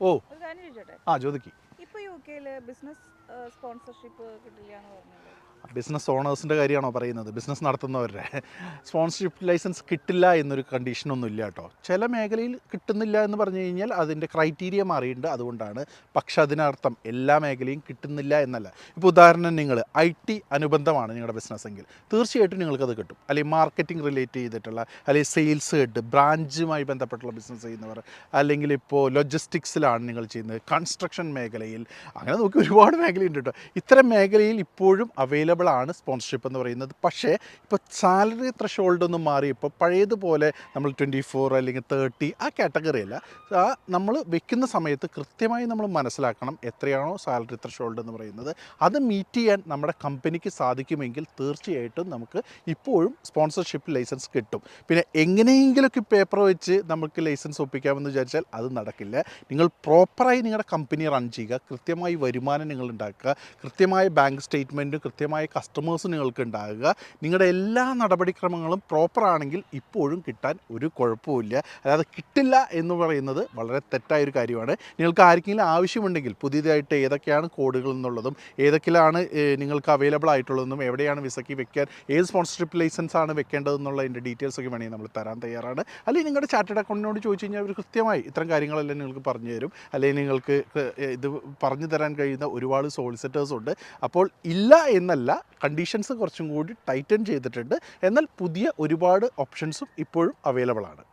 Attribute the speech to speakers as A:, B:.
A: ഓ. ആ ചോദിക്കും.
B: ഇപ്പൊ യു കെയിൽ ബിസിനസ് സ്പോൺസർഷിപ്പ് കിട്ടില്ല എന്ന്
A: ബിസിനസ് ഓണേഴ്സിന്റെ കാര്യമാണോ പറയുന്നത്? ബിസിനസ് നടത്തുന്നവരുടെ. സ്പോൺസർഷിപ്പ് ലൈസൻസ് കിട്ടില്ല എന്നൊരു കണ്ടീഷനൊന്നും ഇല്ല കേട്ടോ. ചില മേഖലയിൽ കിട്ടുന്നില്ല എന്ന് പറഞ്ഞു കഴിഞ്ഞാൽ അതിന്റെ ക്രൈറ്റീരിയ മാറിയിട്ടുണ്ട്. അതുകൊണ്ടാണ് പക്ഷെ അതിനർത്ഥം എല്ലാ മേഖലയും കിട്ടുന്നില്ല എന്നല്ല. ഇപ്പോൾ ഉദാഹരണം നിങ്ങൾ ഐ ടി അനുബന്ധമാണ് നിങ്ങളുടെ ബിസിനസ് എങ്കിൽ തീർച്ചയായിട്ടും നിങ്ങൾക്കത് കിട്ടും. അല്ലെങ്കിൽ മാർക്കറ്റിംഗ് റിലേറ്റ് ചെയ്തിട്ടുള്ള അല്ലെങ്കിൽ സെയിൽസ് ഹെഡ് ബ്രാഞ്ചുമായി ബന്ധപ്പെട്ടുള്ള ബിസിനസ് ചെയ്യുന്നവർ അല്ലെങ്കിൽ ഇപ്പോൾ ലൊജിസ്റ്റിക്സിലാണ് നിങ്ങൾ ചെയ്യുന്നത് കൺസ്ട്രക്ഷൻ മേഖലയിൽ. അങ്ങനെ നോക്കി ഒരുപാട് മേഖലയുണ്ട് കേട്ടോ. ഇത്തരം മേഖലയിൽ ഇപ്പോഴും അവൈലബിൾ ആണ് സ്പോൺസർഷിപ്പ് എന്ന് പറയുന്നത്. പക്ഷേ ഇപ്പോൾ സാലറി ത്രഷോൾഡ് ഒന്നും മാറി ഇപ്പോൾ പഴയതുപോലെ നമ്മൾ ട്വന്റി ഫോർ അല്ലെങ്കിൽ തേർട്ടി ആ കാറ്റഗറി അല്ല. ആ നമ്മൾ വെക്കുന്ന സമയത്ത് കൃത്യമായി നമ്മൾ മനസ്സിലാക്കണം എത്രയാണോ സാലറി ത്രഷോൾഡ് എന്ന് പറയുന്നത്. അത് മീറ്റ് ചെയ്യാൻ നമ്മുടെ കമ്പനിക്ക് സാധിക്കുമെങ്കിൽ തീർച്ചയായിട്ടും നമുക്ക് ഇപ്പോഴും സ്പോൺസർഷിപ്പ് ലൈസൻസ് കിട്ടും. പിന്നെ എങ്ങനെയെങ്കിലുമൊക്കെ പേപ്പർ വെച്ച് നമുക്ക് ലൈസൻസ് ഒപ്പിക്കാമെന്ന് വിചാരിച്ചാൽ അത് നടക്കില്ല. നിങ്ങൾ പ്രോപ്പറായി നിങ്ങളുടെ കമ്പനി റൺ ചെയ്യുക. കൃത്യമായി വരുമാനം നിങ്ങൾ ഉണ്ടാക്കുക. കൃത്യമായ ബാങ്ക് സ്റ്റേറ്റ്മെന്റും കൃത്യമായ കസ്റ്റമേഴ്സ് നിങ്ങൾക്ക് ഉണ്ടാകുക. നിങ്ങളുടെ എല്ലാ നടപടിക്രമങ്ങളും പ്രോപ്പർ ആണെങ്കിൽ ഇപ്പോഴും കിട്ടാൻ ഒരു കുഴപ്പമില്ല അതായത് കിട്ടില്ല എന്ന് പറയുന്നത് വളരെ തെറ്റായൊരു കാര്യമാണ്. നിങ്ങൾക്ക് ആർക്കെങ്കിലും ആവശ്യമുണ്ടെങ്കിൽ പുതിയതായിട്ട് ഏതൊക്കെയാണ് കോഡുകൾ എന്നുള്ളതും ഏതൊക്കെയാണ് നിങ്ങൾക്ക് അവൈലബിൾ ആയിട്ടുള്ളതെന്നും എവിടെയാണ് വിസയ്ക്ക് വെക്കാൻ ഏത് സ്പോൺസർഷിപ്പ് ലൈസൻസ് ആണ് വെക്കേണ്ടതെന്നുള്ള അതിന്റെ ഡീറ്റെയിൽസ് ഒക്കെ വേണമെങ്കിൽ നമ്മൾ തരാൻ തയ്യാറാണ്. അല്ലെങ്കിൽ നിങ്ങളുടെ ചാർട്ടേഡ് അക്കൗണ്ടിനോട് ചോദിച്ചു കഴിഞ്ഞാൽ അവർ കൃത്യമായി ഇത്തരം കാര്യങ്ങളെല്ലാം നിങ്ങൾക്ക് പറഞ്ഞു തരും. അല്ലെങ്കിൽ നിങ്ങൾക്ക് ഇത് പറഞ്ഞു തരാൻ കഴിയുന്ന ഒരുപാട് സോളിസിറ്റേഴ്സ് ഉണ്ട്. അപ്പോൾ ഇല്ല എന്നല്ല കണ്ടീഷൻസ് കുറച്ചും കൂടി ടൈറ്റൻ ചെയ്തിട്ടുണ്ട്. എന്നാൽ പുതിയ ഒരുപാട് ഓപ്ഷൻസും ഇപ്പോഴും അവൈലബിൾ ആണ്.